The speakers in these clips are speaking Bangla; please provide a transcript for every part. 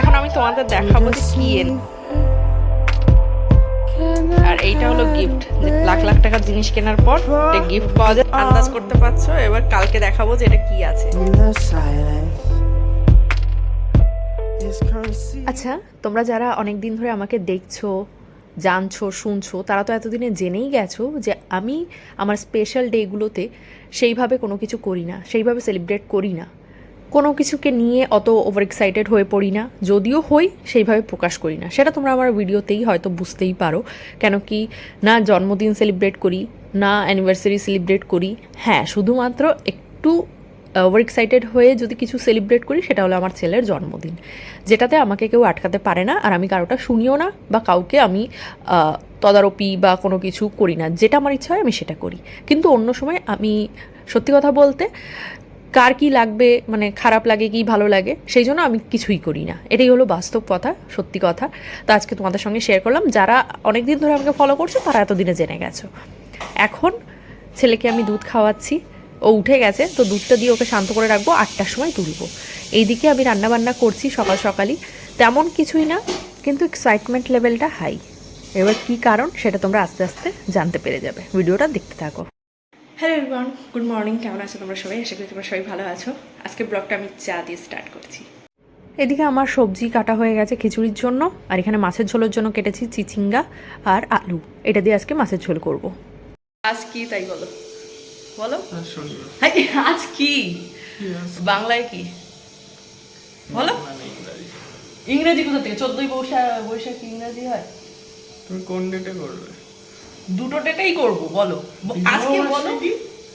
এখন আমি তোমাদের দেখাবো যে কি এন আর এইটা হলো গিফট লাখ লাখ টাকার জিনিস কেনার পর একটা গিফট পাওয়া যায়। আন্দাজ করতে পারছ? এবার কালকে দেখাবো যে এটা কি আছে. আচ্ছা তোমরা যারা অনেক দিন ধরে আমাকে দেখছ জানছো শুনছো তারা তো এতদিনে জেনেই গেছো যে আমি আমার স্পেশাল ডেগুলোতে সেইভাবে কোনো কিছু করি না সেইভাবে সেলিব্রেট করি না। কোনো কিছুকে নিয়ে অত ওভার এক্সাইটেড হয়ে পড়ি না। যদিও হই, সেইভাবে প্রকাশ করি না। সেটা তোমরা আমার ভিডিওতেই হয়তো বুঝতেই পারো। কেন কি না জন্মদিন সেলিব্রেট করি, না অ্যানিভার্সারি সেলিব্রেট করি। হ্যাঁ শুধুমাত্র একটু ওভার এক্সাইটেড হয়ে যদি কিছু সেলিব্রেট করি, সেটা হলো আমার ছেলের জন্মদিন। যেটাতে আমাকে কেউ আটকাতে পারে না, আর আমি কারোটা শুনিও না, বা কাউকে আমি তদারপি বা কোনো কিছু করি না। যেটা আমার ইচ্ছা হয়, আমি সেটা করি। কিন্তু অন্য সময় আমি, সত্যি কথা বলতে কার কি লাগবে মানে খারাপ লাগে কি ভালো লাগে, সেই জন্য আমি কিছুই করি না। এটাই হলো বাস্তব কথা, সত্যি কথা। তো আজকে তোমাদের সঙ্গে শেয়ার করলাম, যারা অনেক দিন ধরে আমাকে ফলো করছ, তারা এতদিনে জেনে গেছো। এখন ছেলেকে আমি দুধ খাওয়াচ্ছি, ও উঠে গেছে, তো দুধটা দিয়ে ওকে শান্ত করে রাখব, আটটার সময় তুলবো। এইদিকে আমি রান্না বান্না করছি সকাল সকালই, তেমন কিছুই না, কিন্তু এক্সাইটমেন্ট লেভেলটা হাই এবার কি কারণ, সেটা তোমরা আস্তে আস্তে জানতে পেরে যাবে। ভিডিওটা দেখতে থাকো। হ্যালো এভরিওয়ান গুড মর্নিং কেমন আছো তোমরা সবাই? আশা করি তোমরা সবাই ভালো আছো। আজকে ব্লগটা আমি চা দিয়ে স্টার্ট করছি। এদিকে আমার সবজি কাটা হয়ে গেছে খিচুড়ির জন্য আর এখানে মাছের ঝোলের জন্য কেটেছি চিচিঙ্গা আর আলু। এটা দিয়ে আজকে মাছের ঝোল করব। আজ কি তাই বলো? বলো? আজ কি? বাংলায় কি? বলো? ইংরেজি। কোথা থেকে? চোদ্দই বৈশাখ বৈশাখ ইংরেজি হয়? তুমি কোন ডেটে করবে? দুটো ডেটেই করব বলো। আজকে বলো।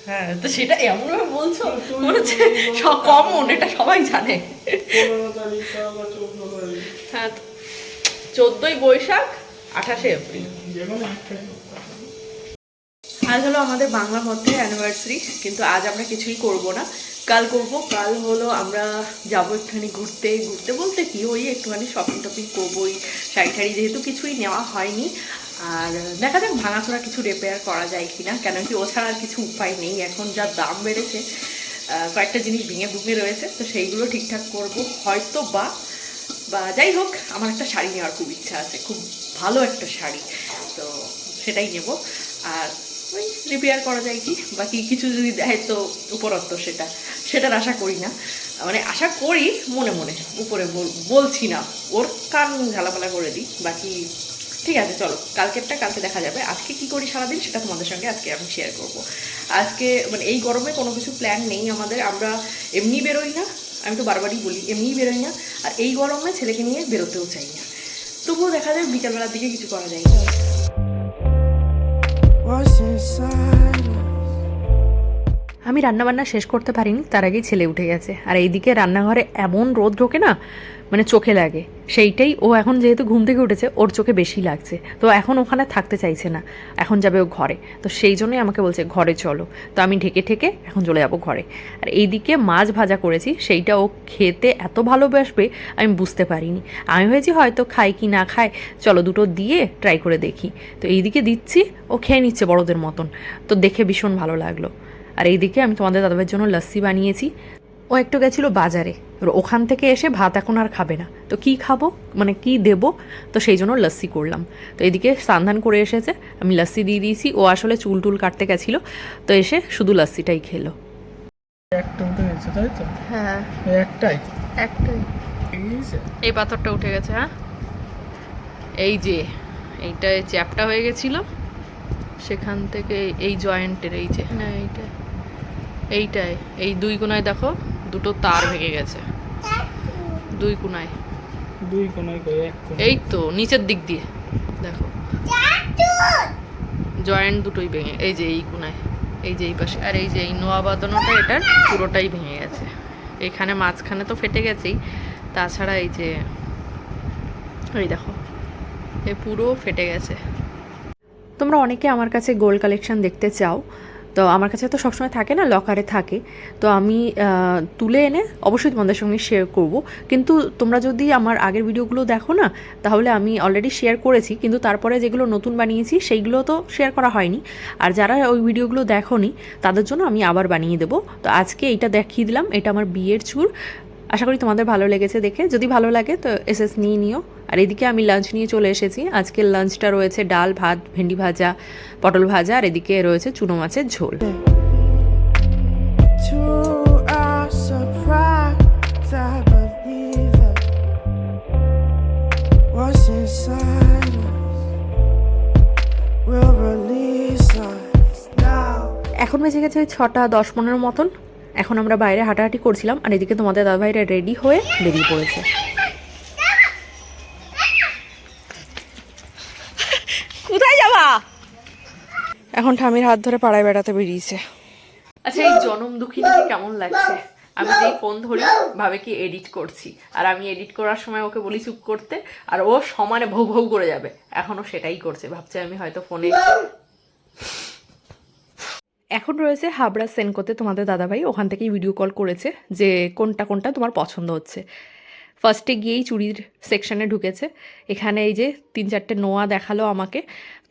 হ্যাঁ তো সেটা এমন ভাবে বলছো মনে হচ্ছে সব কমন এটা সবাই জানে। হ্যাঁ চোদ্দই বৈশাখ আঠাশে এপ্রিল। আজ হলো আমাদের বাংলা মধ্যে অ্যানিভার্সারি কিন্তু আজ আমরা কিছুই করব না। কাল করব কাল হলো আমরা যাব একটুখানি ঘুরতে। ঘুরতে বলতে কি ওই একটুখানি শপিং টপিং করব ওই শাড়ি ঠাড়ি যেহেতু কিছুই নেওয়া হয়নি। আর দেখা যাক ভাঙাচোরা কিছু রিপেয়ার করা যায় কি না কেন কি ও ছাড়া আর কিছু উপায় নেই, এখন যা দাম বেড়েছে কয়েকটা জিনিস ভেঙে ভুঙে রয়েছে, তো সেইগুলো ঠিকঠাক করব। হয়তো বা বা যাই হোক, আমার একটা শাড়ি নেওয়ার খুব ইচ্ছা আছে, খুব ভালো একটা শাড়ি, তো সেটাই নেব। আর ওই রিপেয়ার করা যায় কি, বাকি কিছু যদি দেয় তো উপরত্ব সেটা, সেটার আশা করি না। মানে আশা করি, মনে মনে, উপরে বল- বলছি না, ওর কান ঝালাপালা করে দিই, বাকি ঠিক আছে, চলো, কালকেরটা কালকে দেখা যাবে। আজকে কি করি সারাদিন সেটা তোমাদের সঙ্গে আজকে আমি শেয়ার করব। আজকে মানে এই গরমে কোনো কিছু প্ল্যান নেই আমাদের, আমরা এমনি বেরোই না, আমি তো বারবারই বলি এমনি বেরোই না, আর এই গরমে ছেলেকে নিয়ে বেরোতেও চাই না। তবুও দেখা যায় বিকালবেলার দিকে কিছু করা যায় না? আমি রান্নাবান্না শেষ করতে পারিনি, তার আগেই ছেলে উঠে গেছে। আর এইদিকে রান্নাঘরে এমন রোদ ঢোকে না মানে চোখে লাগে। সেইটাই ও এখন যেহেতু ঘুম থেকে উঠেছে, ওর চোখে বেশি লাগছে। তো এখন ওখানে থাকতে চাইছে না, এখন যাবে ও ঘরে। তো সেই জন্যই আমাকে বলছে, ঘরে চলো। তো আমি ঢেকে ঠেকে এখন চলে যাব ঘরে। আর এইদিকে মাছ ভাজা করেছি, সেইটা ও খেতে এত ভালোবাসবে, আমি বুঝতে পারিনি। আমি ভেবেছি হয়তো খাই কি না খায়, চলো দুটো দিয়ে ট্রাই করে দেখি। তো এইদিকে দিচ্ছি, ও খেয়ে নিচ্ছে বড়দের মতন। তো দেখে ভীষণ ভালো লাগল। আর এইদিকে আমি তোমাদের দাদাভাইয়ের জন্য লস্যি বানিয়েছি। ও একটু গেছিল বাজারে। এবার ওখান থেকে এসে ভাত এখন আর খাবে না। তো কি খাব? মানে কি দেব? তো সেই জন্য লস্যি করলাম। তো এদিকে স্নান করে এসেছে। আমি লস্যি দিয়ে দিয়েছি। ও আসলে চুল টুল কাটতে গেছিল। তো এসে শুধু লস্যিটাই খেলো। একটা উঠে গেছে তাই তো? হ্যাঁ। একটাই? একটাই। এই পাথরটা উঠে গেছে হ্যাঁ? এই যে এইটা চ্যাপটা হয়ে গেছিল। সেখান থেকে এই জয়েন্টের এই যে। না এইটা। এইটাই এই দুই কোনায় দেখো দুটো তার ভেঙে গেছে। দুই কোনায়। দুই কোনায় এই তো নিচের দিক দিয়ে দেখো। জয়েন্ট দুটোই ভেঙে এই যে এই কোনায় এই যে এই পাশে আর এই যে এই নোয়া বাঁধানোটা এটার পুরোটাই ভেঙে গেছে। এখানে মাঝখানে তো ফেটে গেছেই তাছাড়া এই যে এই দেখো এ পুরো ফেটে গেছে। তোমরা অনেকে আমার কাছে গোল্ড কালেকশন দেখতে চাও তো আমার কাছে তো সবসময় থাকে না লকারে থাকে। তো আমি তুলে এনে অবশ্যই তোমাদের সঙ্গে শেয়ার করব। কিন্তু তোমরা যদি আমার আগের ভিডিওগুলো দেখো না, তাহলে আমি অলরেডি শেয়ার করেছি। কিন্তু তারপরে যেগুলো নতুন বানিয়েছি, সেইগুলো তো শেয়ার করা হয়নি। আর যারা ওই ভিডিওগুলো দেখোনি, তাদের জন্য আমি আবার বানিয়ে দেবো। তো আজকে এইটা দেখিয়ে দিলাম, এটা আমার বিয়ের চুর আশা করি তোমাদের ভালো লেগেছে দেখে। যদি ভালো লাগে তো এস এস নিয়ে নিও। আর এদিকে আমি লাঞ্চ নিয়ে চলে এসেছি। আজকের লাঞ্চটা রয়েছে ডাল ভাত ভেন্ডি ভাজা পটল ভাজা আর এদিকে রয়েছে চুনো মাছের ঝোল. এখন বেজে গেছে ওই ছটা দশ পনেরো মতন। এখন আমরা বাইরে হাঁটাহাঁটি করছিলাম আর এদিকে তোমাদের দাদাভাইরা রেডি হয়ে বেরিয়ে পড়েছে কোথায় যাবা এখন ঠামির হাত ধরে পাড়ায় বেড়াতে বেরিয়েছে। আচ্ছা এই জনম দুঃখিনীকে কেমন লাগছে? আমি যেই ফোন ধরি ভাবে কি এডিট করছি। আর আমি এডিট করার সময় ওকে বলি চুপ করতে আর ও সমানে ভৌ ভৌ করে যাবে। এখনও সেটাই করছে। ভাবছে আমি হয়তো ফোনে এখন রয়েছে হাবড়া সেনকোতে তোমাদের দাদাভাই। ওখান থেকেই ভিডিও কল করেছে যে কোনটা কোনটা তোমার পছন্দ হচ্ছে। ফার্স্টে গিয়েই চুড়ির সেকশনে ঢুকেছে। এখানে এই যে তিন চারটে নোয়া দেখাল আমাকে।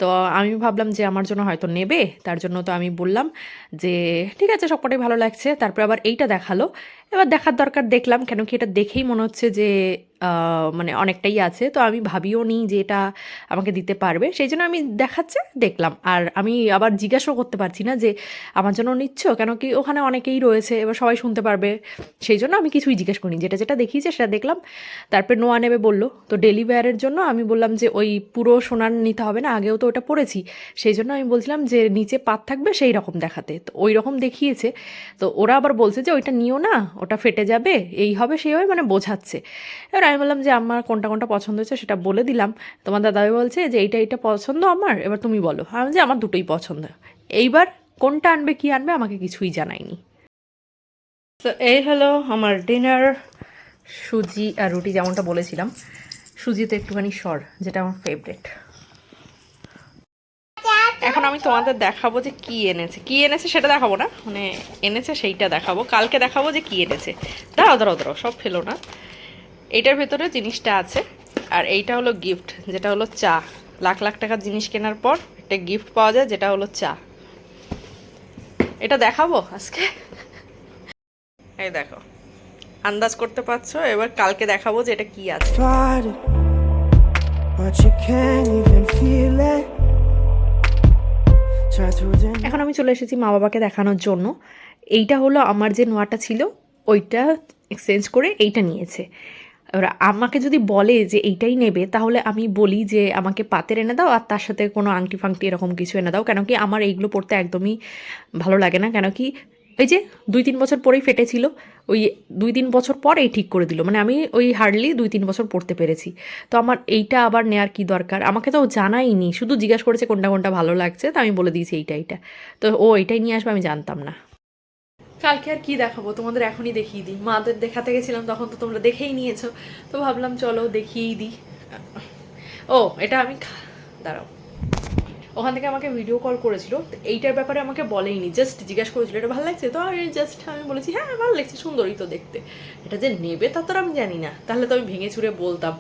তো আমি ভাবলাম যে আমার জন্য হয়তো নেবে, তার জন্য তো আমি বললাম যে, ঠিক আছে, সবকটাই ভালো লাগছে। তারপর আবার এইটা দেখাল। এবার দেখার দরকার দেখলাম, কেন কি এটা দেখেই মনে হচ্ছে যে মানে অনেকটাই আছে। তো আমি ভাবিও নি যে এটা আমাকে দিতে পারবে। সেই জন্য আমি দেখাচ্ছে, দেখলাম। আর আমি আবার জিজ্ঞাসাও করতে পারছি না যে, আমার জন্য নিচ্ছ? কেন কি ওখানে অনেকেই রয়েছে, এবার সবাই শুনতে পারবে। সেই জন্য আমি কিছুই জিজ্ঞেস করিনি। যেটা যেটা দেখিয়েছে, সেটা দেখলাম। তারপরে নোয়া নেবে বলল। তো ডেলি ওয়্যারের জন্য আমি বললাম যে ওই পুরো সোনার নিতে হবে না, আগেও তো ওটা পরেছি। সেই জন্য আমি বলছিলাম যে নিচে পাত থাকবে সেই রকম দেখাতে। তো ওই রকম দেখিয়েছে। তো ওরা আবার বলছে যে ওইটা নিও না, ওটা ফেটে যাবে, এই হবে সেই হবে মানে বোঝাচ্ছে। এবার আমি বললাম যে আমার কোনটা কোনটা পছন্দ হয়েছে সেটা বলে দিলাম। তোমার দাদাই বলছে যে এইটা এইটা পছন্দ আমার, এবার তুমি বলো। আমি যে আমার দুটোই পছন্দ। এইবার কোনটা আনবে, কি আনবে, আমাকে কিছুই জানায়নি। তো এই হলো আমার ডিনার, সুজি আর রুটি যেমনটা বলেছিলাম। সুজিতে একটুখানি সর যেটা আমার ফেভারেট এখন আমি তোমাদের দেখাবো যে কি এনেছে। কি এনেছে সেটা দেখাবো না। মানে এনেছে সেইটা দেখাবো। কালকে দেখাবো যে কি এনেছে। দাঁড়াও দাঁড়াও দাঁড়াও সব ফেলো না। এইটার ভেতরে জিনিসটা আছে। আর এইটা হলো গিফট যেটা হলো চা। লাখ লাখ টাকার জিনিস কেনার পর একটা গিফট পাওয়া যায় যেটা হলো চা। এটা দেখাবো আজকে? এই দেখো। আন্দাজ করতে পারছ? এবার কালকে দেখাবো যে এটা কি আছে। এখন আমি চলে এসেছি মা বাবাকে দেখানোর জন্য। এইটা হলো আমার যে নোয়াটা ছিল, ওইটা এক্সচেঞ্জ করে এইটা নিয়েছে। এবার আমাকে যদি বলে যে এইটাই নেবে, তাহলে আমি বলি যে আমাকে পাতের এনে দাও, আর তার সাথে কোনো আংটি ফাংটি এরকম কিছু এনে দাও। কেন কি আমার এইগুলো পড়তে একদমই ভালো লাগে না। কেন কি, এই যে দুই তিন বছর পরেই ফেটেছিল। ওই দুই তিন বছর পর এই ঠিক করে দিল। মানে আমি ওই হার্ডলি দুই তিন বছর পড়তে পেরেছি। তো আমার এইটা আবার নেয়ার কি দরকার? আমাকে তো জানাইনি শুধু জিজ্ঞাসা করেছে কোনটা কোনটা ভালো লাগছে, তো আমি বলে দিয়েছি এইটা এইটা। তো ও এটাই নিয়ে আসবে, আমি জানতাম না। কালকে আর কি দেখাবো? তোমাদের এখনই দেখিয়ে দিই। মাদের দেখাতে গেছিলাম, তখন তো তোমরা দেখেই নিয়েছো। তো ভাবলাম চলো দেখিয়েই দিই। ও, এটা আমি দাঁড়াও। ওখান থেকে আমাকে ভিডিও কল করেছিল। এইটার ব্যাপারে আমাকে বলেইনি। জাস্ট জিজ্ঞাসা করেছিল, এটা ভালো লাগছে? তো আমি জাস্ট আমি বলেছি হ্যাঁ ভালো লাগছে, সুন্দরই তো দেখতে। এটা যে নেবে তা তো আর আমি জানি না। তাহলে তো আমি ভেঙে চুরে বলতাম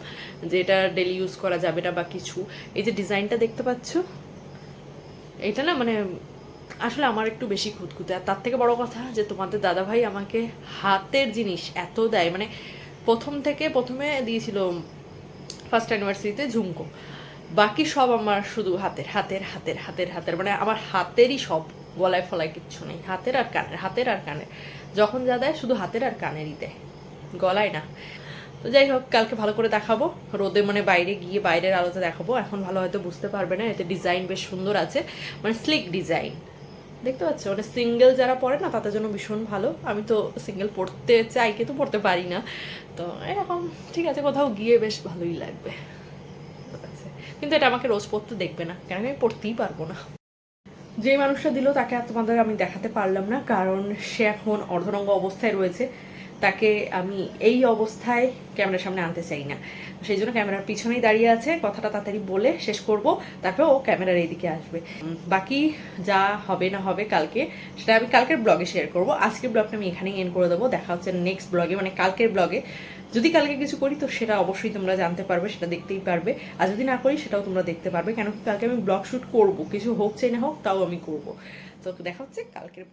যে এটা ডেলি ইউজ করা যাবে না বা কিছু। এই যে ডিজাইনটা দেখতে পাচ্ছ? এটা না মানে আসলে আমার একটু বেশি খুঁতখুঁতে। আর তার থেকে বড় কথা যে তোমাদের দাদাভাই আমাকে হাতের জিনিস এত দেয়। মানে প্রথম থেকে প্রথমে দিয়েছিল ফার্স্ট অ্যানিভার্সারিতে ঝুমকো। বাকি সব আমার শুধু হাতের হাতের হাতের হাতের হাতের। মানে আমার হাতেরই সব গলায় ফলায় কিচ্ছু নেই। হাতের আর কানের, হাতের আর কানের। যখন যা দেয় শুধু হাতের আর কানেরই দেয়। গলায় না। তো যাই হোক, কালকে ভালো করে দেখাবো। রোদে মানে বাইরে গিয়ে বাইরের আলোতে দেখাবো। এখন ভালো হয়তো বুঝতে পারবে না, এতে ডিজাইন বেশ সুন্দর আছে। মানে স্লিক ডিজাইন। দেখতে পাচ্ছ? মানে সিঙ্গেল যারা পড়ে না, তাদের জন্য ভীষণ ভালো। আমি তো সিঙ্গেল পড়তে চাই, কিন্তু পড়তে পারি না। তো এরকম, ঠিক আছে, কোথাও গিয়ে বেশ ভালোই লাগবে। কিন্তু এটা আমাকে রোজ পড়তে দেখবে না, কেন আমি পড়তেই পারব না। যে মানুষটা দিল, তাকে তোমাদের আমি দেখাতে পারলাম না, কারণ সে এখন অর্ধনঙ্গ অবস্থায় রয়েছে। তাকে আমি এই অবস্থায় ক্যামেরার সামনে আনতে চাই না। সেই জন্য ক্যামেরার পিছনেই দাঁড়িয়ে আছে, কথাটা তাড়াতাড়ি বলে শেষ করব, তারপর ও ক্যামেরার এইদিকে আসবে। বাকি যা হবে না হবে কালকে, সেটা আমি কালকের ব্লগে শেয়ার করব। আজকের ব্লগটা আমি এখানেই এন্ড করে দেবো, দেখা হচ্ছে নেক্সট ব্লগে মানে কালকের ব্লগে। যদি কালকে কিছু করি, তো সেটা অবশ্যই তোমরা জানতে পারবে, সেটা দেখতেই পারবে। আর যদি না করি, সেটাও তোমরা দেখতে পারবে। কেন কি কালকে আমি ব্লগ শুট করব, কিছু হোক চাই না হোক, তাও আমি করব। তো দেখা হচ্ছে কালকের